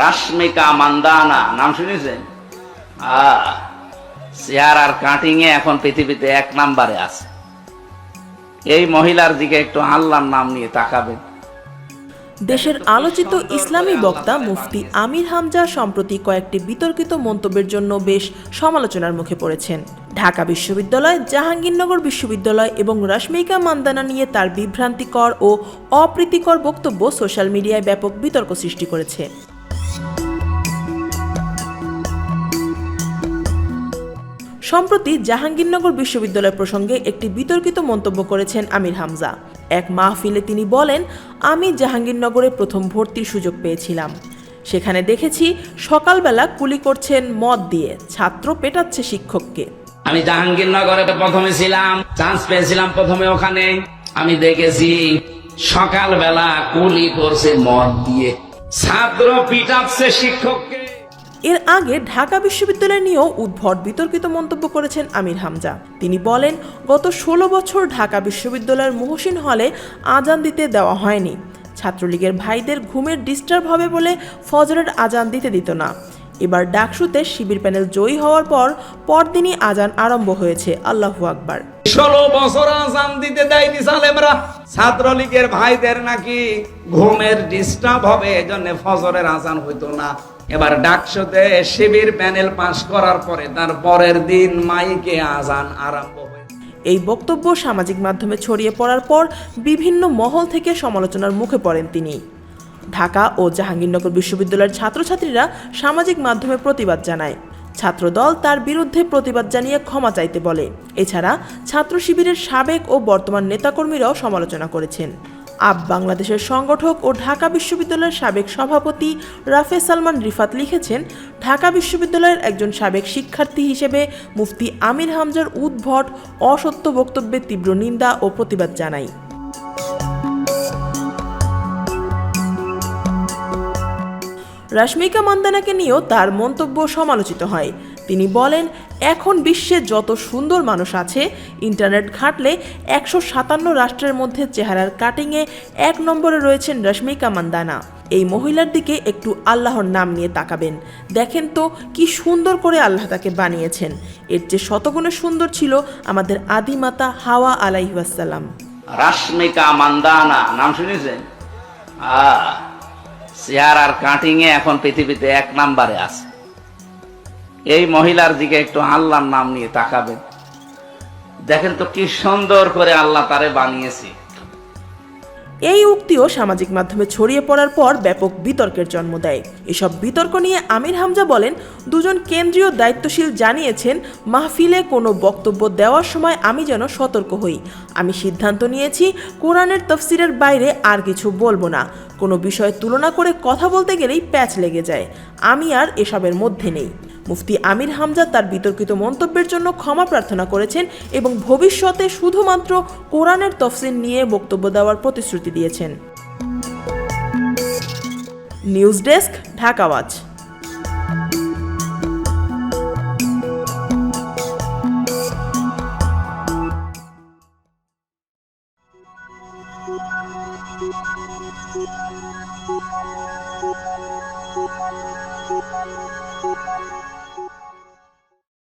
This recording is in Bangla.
রাশ্মিকা মান্দানা নাম শুনেছেন? চেহারার কাটিং এ এখন পৃথিবীতে এক নাম্বারে আছে। এই মহিলার দিকে একটু আল্লাহর নাম নিয়ে তাকাবেন। দেশের আলোচিত ইসলামী বক্তা মুফতি আমির হামজা সম্প্রতি কয়েকটি বিতর্কিত মন্তব্যের জন্য বেশ সমালোচনার মুখে পড়েছেন। ঢাকা বিশ্ববিদ্যালয়, জাহাঙ্গীরনগর বিশ্ববিদ্যালয় এবং রাশমিকা মান্দানা নিয়ে তার বিভ্রান্তিকর ও অপ্রীতিকর বক্তব্য সোশ্যাল মিডিয়ায় ব্যাপক বিতর্ক সৃষ্টি করেছে। সম্প্রতি জাহাঙ্গীরনগর বিশ্ববিদ্যালয় প্রসঙ্গে একটি বিতর্কিত মন্তব্য করেছেন আমির হামজা। এক মাহফিলে তিনি বলেন, আমি জাহাঙ্গীরনগরে প্রথম ভর্তির সুযোগ পেয়েছিলাম। সেখানে দেখেছি সকালবেলা কুলি করছেন মদ দিয়ে, ছাত্র পেটাচ্ছে শিক্ষককে। আমি জাহাঙ্গীরনগরে প্রথমে ছিলাম চান্স পেয়েছিলাম প্রথমে ওখানে। আমি দেখেছি সকালবেলা কুলি করছে মদ দিয়ে, ছাত্র পিটাচ্ছে শিক্ষককে। এর আগে ঢাকা বিশ্ববিদ্যালয় নিয়েও উদ্ভট বিতর্কিত মন্তব্য করেছেন আমির হামজা। তিনি বলেন, গত ষোলো বছর ঢাকা বিশ্ববিদ্যালয়ের মহসিন হলে আজান দিতে দেওয়া হয়নি। ছাত্রলীগের ভাইদের ঘুমের ডিস্টার্ব হবে বলে ফজরের আজান দিতে দিত না। এবার ডাকসুতে শিবির প্যানেল জয়ী হওয়ার পর পরদিনই আজান আরম্ভ হয়েছে। আল্লাহু আকবার। ষোলো বছর আজান দিতে দেয়নি সালেমরা। ছাত্রলীগের ভাইদের নাকি ঘুমের ডিস্টার্ব হবে, এজন্য ফজরের আজান হইতো না। এবার ডাকসতে শিবির প্যানেল পাশ করার পরে তার পরের দিন মাইকে আজান আরম্ভ এই বক্তব্য সামাজিক মাধ্যমে ছড়িয়ে পড়ার পর বিভিন্ন মহল থেকে সমালোচনার মুখে পড়েন তিনি। ঢাকা ও জাহাঙ্গীরনগর বিশ্ববিদ্যালয়ের ছাত্রছাত্রীরা সামাজিক মাধ্যমে প্রতিবাদ জানায়। ছাত্রদল তার বিরুদ্ধে প্রতিবাদ জানিয়ে ক্ষমা চাইতে বলে। এছাড়া ছাত্র শিবিরের সাবেক ও বর্তমান নেতাকর্মীরাও সমালোচনা করেছেন। আব বাংলাদেশের সংগঠক ও ঢাকা বিশ্ববিদ্যালয়ের সাবেক সভাপতি রাফে সালমান রিফাত লিখেছেন, ঢাকা বিশ্ববিদ্যালয়ের একজন সাবেক শিক্ষার্থী হিসেবে মুফতি আমির হামজার উদ্ভট, অসত্য বক্তব্যের তীব্র নিন্দা ও প্রতিবাদ জানাই। রাশমিকা মান্দানাকে নিয়েও তার মন্তব্য সমালোচিত হয়। তিনি বলেন, এখন বিশ্বে যত সুন্দর মানুষ আছে, ইন্টারনেট ঘাটলে একশো সাতান্ন রাষ্ট্রের মধ্যে চেহারার কাটিংয়ে এক নম্বরে রয়েছেন রশ্মিকা মান্দানা। এই মহিলার দিকে একটু আল্লাহর নাম নিয়ে তাকাবেন। দেখেন তো, কি সুন্দর করে আল্লাহ তাকে বানিয়েছেন। এর যে শতগুণে সুন্দর ছিল আমাদের আদিমাতা হাওয়া আলাইহাসাল্লাম রাশ্মিকা মান্দানা, নাম শুনেছেন? চেহারার কাটিং এ এখন পৃথিবীতে এক নাম্বারে আছে। এই মহিলার দিকে একটু আল্লাহর নাম নিয়ে তাকাবেন। দেখেন তো কি সুন্দর করে আল্লাহ তারে বানিয়েছে। এই উক্তিও সামাজিক মাধ্যমে ছড়িয়ে পড়ার পর ব্যাপক বিতর্কের জন্ম দেয়। এসব বিতর্ক নিয়ে আমির হামজা বলেন, দুজন কেন্দ্রীয় দায়িত্বশীল জানিয়েছেন, মাহফিলে কোনো বক্তব্য দেওয়ার সময় আমি যেন সতর্ক হই। আমি সিদ্ধান্ত নিয়েছি, কোরআনের তফসিরের বাইরে আর কিছু বলব না। কোনো বিষয়ে তুলনা করে কথা বলতে গেলেই প্যাচ লেগে যায়। আমি আর এসবের মধ্যে নেই। মুফতি আমির হামজা তার বিতর্কিত মন্তব্যের জন্য ক্ষমা প্রার্থনা করেছেন এবং ভবিষ্যতে শুধুমাত্র কোরআনের তফসিল নিয়ে বক্তব্য দেওয়ার প্রতিশ্রুতি দিয়েছেন। News desk, Dhaka Música